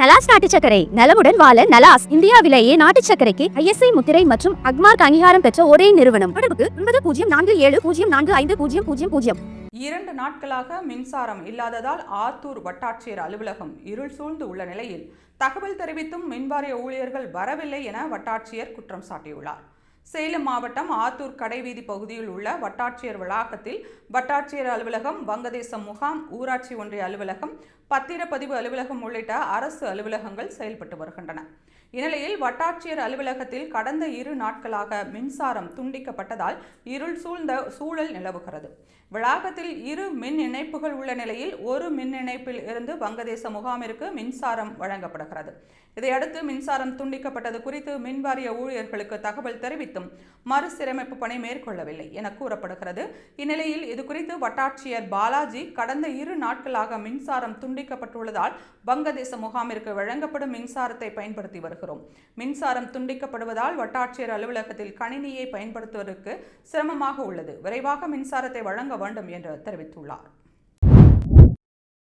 நலாஸ் நாட்டு சக்கரை நலமுடன் வாழ நலாஸ் இந்தியாவிலேயே நாட்டு சக்கரைக்கு ஐஎஸ்ஐ முத்திரை மற்றும் அக்மார்க் அங்கீகாரம் பெற்ற ஒரே நிறுவனம். தொடர்புக்கு ஒன்பது பூஜ்ஜியம் நான்கு ஏழு பூஜ்ஜியம் நான்கு ஐந்து பூஜ்ஜியம் பூஜ்ஜியம் பூஜ்ஜியம். இரண்டு நாட்களாக மின்சாரம் இல்லாததால் ஆத்தூர் வட்டாட்சியர் அலுவலகம் இருள் சூழ்ந்து உள்ள நிலையில் தகவல் தெரிவித்தும் மின்வாரிய ஊழியர்கள் வரவில்லை என வட்டாட்சியர் குற்றம் சாட்டியுள்ளார். சேலம் மாவட்டம் ஆத்தூர் கடைவீதி பகுதியில் உள்ள வட்டாட்சியர் வளாகத்தில் வட்டாட்சியர் அலுவலகம் வங்கதேசம் முகாம் ஊராட்சி ஒன்றிய அலுவலகம் பத்திரப்பதிவு அலுவலகம் உள்ளிட்ட அரசு அலுவலகங்கள் செயல்பட்டு வருகின்றன. இந்நிலையில் வட்டாட்சியர் அலுவலகத்தில் கடந்த இரு நாட்களாக மின்சாரம் துண்டிக்கப்பட்டதால் இருள் சூழ்ந்த சூழல் நிலவுகிறது. வளாகத்தில் இரு மின் இணைப்புகள் உள்ள நிலையில் ஒரு மின் இணைப்பில் இருந்து வங்கதேச முகாமிற்கு மின்சாரம் வழங்கப்படுகிறது. இதையடுத்து மின்சாரம் துண்டிக்கப்பட்டது குறித்து மின்வாரிய ஊழியர்களுக்கு தகவல் தெரிவித்தும் மறுசீரமைப்பு பணி மேற்கொள்ளவில்லை என கூறப்படுகிறது. இந்நிலையில் இதுகுறித்து வட்டாட்சியர் பாலாஜி கடந்த இரு நாட்களாக மின்சாரம் துண்டிக்கப்பட்டுள்ளதால் வங்கதேச முகாமிற்கு வழங்கப்படும் மின்சாரத்தை பயன்படுத்தி வருகிறோம். மின்சாரம் துண்டிக்கப்படுவதால் வட்டாட்சியர் அலுவலகத்தில் கணினியை பயன்படுத்துவதற்கு சிரமமாக உள்ளது. விரைவாக மின்சாரத்தை வழங்க வேண்டும் என்று தெரிவித்துள்ளார்.